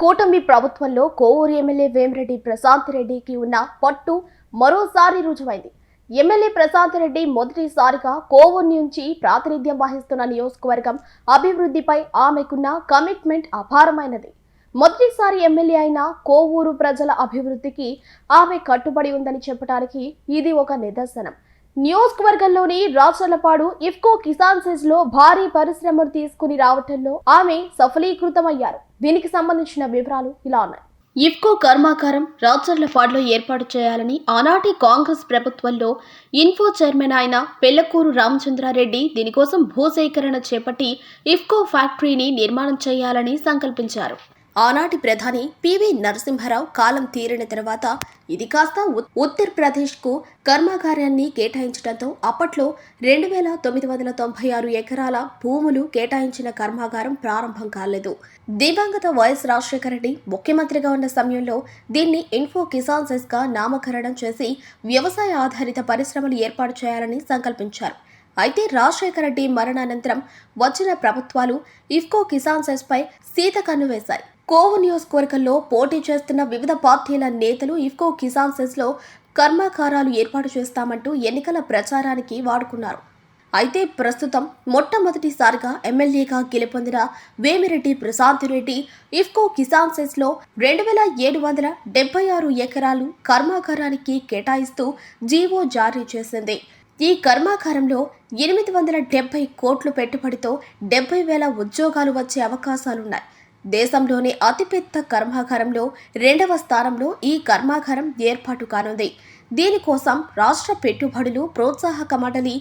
కూటమి ప్రభుత్వంలో కోవూరు ఎమ్మెల్యే వేమిరెడ్డి ప్రశాంత్ రెడ్డికి ఉన్న పట్టు మరోసారి రుజువైంది. ఎమ్మెల్యే ప్రశాంత్ రెడ్డి మొదటిసారిగా కోవూరు నుంచి ప్రాతినిధ్యం వహిస్తున్న నియోజకవర్గం అభివృద్ధిపై ఆమెకున్న కమిట్మెంట్ అపారమైనది. మొదటిసారి ఎమ్మెల్యే అయిన కోవూరు ప్రజల అభివృద్ధికి ఆమె కట్టుబడి ఉందని చెప్పడానికి ఇది ఒక నిదర్శనం. నియోజకవర్గంలోని రాచర్లపాడు ఇఫ్కో కిసాన్ సెజ్లో భారీ పరిశ్రమలు తీసుకుని రావటంలో ఆమె సఫలీకృతమయ్యారు. దీనికి సంబంధించిన వివరాలు ఇలా ఉన్నాయి. ఇఫ్కో కర్మాగారం రాచర్లపాడులో ఏర్పాటు చేయాలని ఆనాటి కాంగ్రెస్ ప్రభుత్వంలో ఇన్ఫో చైర్మన్ అయిన పెళ్ళకూరు రామచంద్రారెడ్డి దీనికోసం భూసేకరణ చేపట్టి ఇఫ్కో ఫ్యాక్టరీని నిర్మాణం చేయాలని సంకల్పించారు. ఆనాటి ప్రధాని పివి నరసింహారావు కాలం తీరిన తర్వాత ఇది కాస్త ఉత్- ఉత్తరప్రదేశ్కు కర్మాగారాన్ని కేటాయించడంతో అప్పట్లో రెండు వేల తొమ్మిది వందల తొంభై ఆరు ఎకరాల భూములు కేటాయించిన కర్మాగారం ప్రారంభం కాలేదు. దివంగత వైఎస్ రాజశేఖర రెడ్డి ముఖ్యమంత్రిగా ఉన్న సమయంలో దీన్ని ఇన్ఫో కిసాన్ సెస్గా నామకరణం చేసి వ్యవసాయ ఆధారిత పరిశ్రమలు ఏర్పాటు చేయాలని సంకల్పించారు. అయితే రాజశేఖర రెడ్డి మరణానంతరం వచ్చిన ప్రభుత్వాలు ఇఫ్కో కిసాన్ సెస్ పై సీత కన్ను వేశాయి. కోవు నియోజకవర్గంలో పోటీ చేస్తున్న వివిధ పార్టీల నేతలు ఇఫ్కో కిసాన్ సెస్లో కర్మాకారాలు కర్మాగారాలు ఏర్పాటు చేస్తామంటూ ఎన్నికల ప్రచారానికి వాడుకున్నారు. అయితే ప్రస్తుతం మొట్టమొదటిసారిగా ఎమ్మెల్యేగా గెలుపొందిన వేమిరెడ్డి ప్రశాంత్ రెడ్డి ఇఫ్కో కిసాన్ సెస్లో రెండు వేల ఏడు వందల డెబ్బై ఆరు ఎకరాలు కర్మాగారానికి కేటాయిస్తూ జీవో జారీ చేసింది. ఈ కర్మాగారంలో ఎనిమిది వందల డెబ్బై కోట్లు పెట్టుబడితో డెబ్బై వేల ఉద్యోగాలు వచ్చే అవకాశాలున్నాయి. దేశంలోనే అతిపెద్ద కర్మాగారంలో రెండవ స్థానంలో ఈ కర్మాగారం ఏర్పాటు కానుంది. దీనికోసం రాష్ట్ర పెట్టుబడులు ప్రోత్సాహక మండలి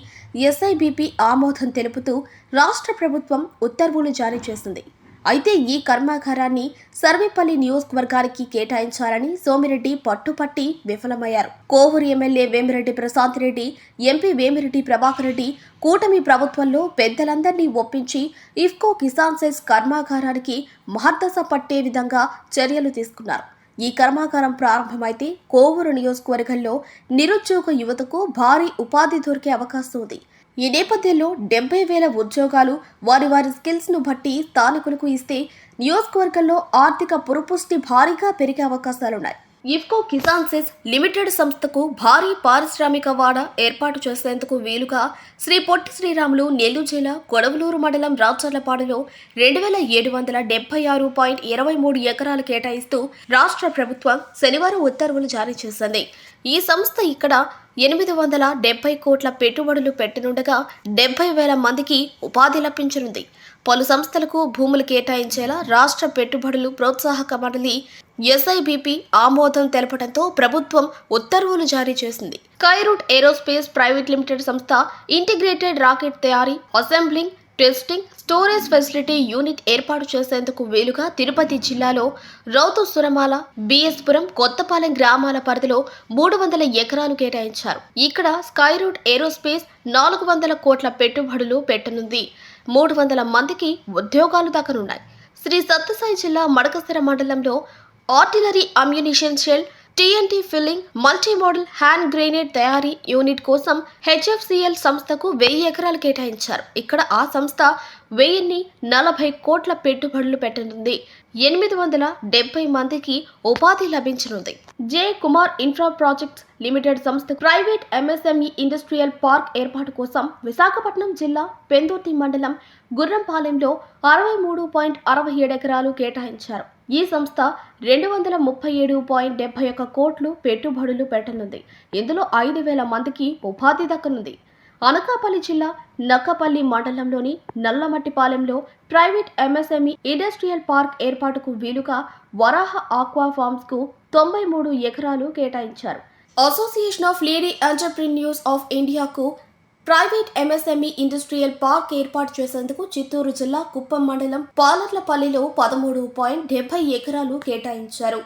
ఎస్ఐబిపి ఆమోదం తెలుపుతూ రాష్ట్ర ప్రభుత్వం ఉత్తర్వులు జారీ చేసింది. అయితే ఈ కర్మాగారాన్ని సర్వేపల్లి నియోజకవర్గానికి కేటాయించాలని సోమిరెడ్డి పట్టుపట్టి విఫలమయ్యారు. కోవూరు ఎమ్మెల్యే వేమిరెడ్డి ప్రశాంత్ రెడ్డి ఎంపీ వేమిరెడ్డి ప్రభాకర్ రెడ్డి కూటమి ప్రభుత్వంలో పెద్దలందరినీ ఒప్పించి ఇఫ్కో కిసాన్ సెస్ కర్మాగారానికి మహర్దశ పట్టే విధంగా చర్యలు తీసుకున్నారు. ఈ కర్మాగారం ప్రారంభమైతే కోవూరు నియోజకవర్గంలో నిరుద్యోగ యువతకు భారీ ఉపాధి దొరికే అవకాశం ఉంది. ఈ నేపథ్యంలో డెబ్బై వేల ఉద్యోగాలు వారి వారి స్కిల్స్ను బట్టి స్థానికులకు ఇస్తే నియోజకవర్గంలో ఆర్థిక పురపుష్టి భారీగా పెరిగే అవకాశాలున్నాయి. ఇఫ్కో కిసాన్ సెస్ లిమిటెడ్ సంస్థకు భారీ పారిశ్రామిక వాడ ఏర్పాటు చేసేందుకు వీలుగా శ్రీ పొట్టి శ్రీరాములు నెల్లూరు జిల్లా కొడవలూరు మండలం రాచర్లపాడులో రెండు వేల ఏడు వందల డెబ్బై ఆరు పాయింట్ ఇరవై మూడు ఎకరాలు కేటాయిస్తూ రాష్ట్ర ప్రభుత్వం శనివారం ఉత్తర్వులు జారీ చేసింది. ఈ సంస్థ ఇక్కడ ఎనిమిది వందల డెబ్బై కోట్ల పెట్టుబడులు పెట్టనుండగా డెబ్బై వేల మందికి ఉపాధి లభించనుంది. పలు సంస్థలకు భూములు కేటాయించేలా రాష్ట్ర పెట్టుబడులు ప్రోత్సాహక మండలి ఎస్ఐబిపి ఆమోదం తెలపడంతో ప్రభుత్వం ఉత్తర్వులు జారీ చేసింది. కైరూట్ ఏరోస్పేస్ ప్రైవేట్ లిమిటెడ్ సంస్థ ఇంటిగ్రేటెడ్ రాకెట్ తయారీ assembling testing storage facility unit ఏర్పాటు చేసేందుకు వీలుగా తిరుపతి జిల్లాలో రౌతు సురమాల బిఎస్పురం కొత్తపాలెం గ్రామాల పరిధిలో మూడు వందల ఎకరాలు కేటాయించారు. ఇక్కడ స్కై రూట్ ఏరోస్పేస్ నాలుగు వందల కోట్ల పెట్టుబడులు పెట్టనుంది. మూడు వందల మందికి ఉద్యోగాలు దక్కనున్నాయి. శ్రీ సత్యసాయి జిల్లా మడకసిర మండలంలో artillery ammunition shell TNT filling multi modal hand grenade తయారీ యూనిట్ కోసం హెచ్ఎఫ్సిఎల్ సంస్థకు వెయ్యి ఎకరాలు కేటాయించారు. ఇక్కడ ఆ సంస్థ వెయ్యిన్ని నలభై కోట్ల పెట్టుబడులు పెట్టనుంది. ఎనిమిది వందల డెబ్బై మందికి ఉపాధి లభించనుంది. జే కుమార్ ఇన్ఫ్రా ప్రాజెక్ట్స్ లిమిటెడ్ సంస్థ ప్రైవేట్ ఎంఎస్ఎంఈ ఇండస్ట్రియల్ పార్క్ ఏర్పాటు కోసం విశాఖపట్నం జిల్లా పెందుర్తి మండలం గుర్రంపాలెంలో అరవై మూడు పాయింట్ అరవై ఏడు ఎకరాలు కేటాయించారు. ఈ సంస్థ రెండు వందల ముప్పై ఏడు పాయింట్ డెబ్బై ఒక్క కోట్లు పెట్టుబడులు పెట్టనుంది. ఇందులో ఐదు వేల మందికి ఉపాధి దక్కనుంది. అనకాపల్లి జిల్లా నక్కపల్లి మండలంలోని నల్లమట్టిపాలెంలో ప్రైవేట్ ఎంఎస్ఎంఈ ఇండస్ట్రియల్ పార్క్ ఏర్పాటుకు వీలుగా వరాహ ఆక్వా ఫార్మ్స్కు తొంభై మూడు ఎకరాలు కేటాయించారు. Association of lady entrepreneurs of ఇండియాకు ప్రైవేట్ ఎంఎస్ఎంఈ ఇండస్ట్రియల్ పార్క్ ఏర్పాటు చేసేందుకు చిత్తూరు జిల్లా కుప్పం మండలం పాలర్లపల్లిలో పదమూడు పాయింట్ డెబ్బై ఎకరాలు కేటాయించారు.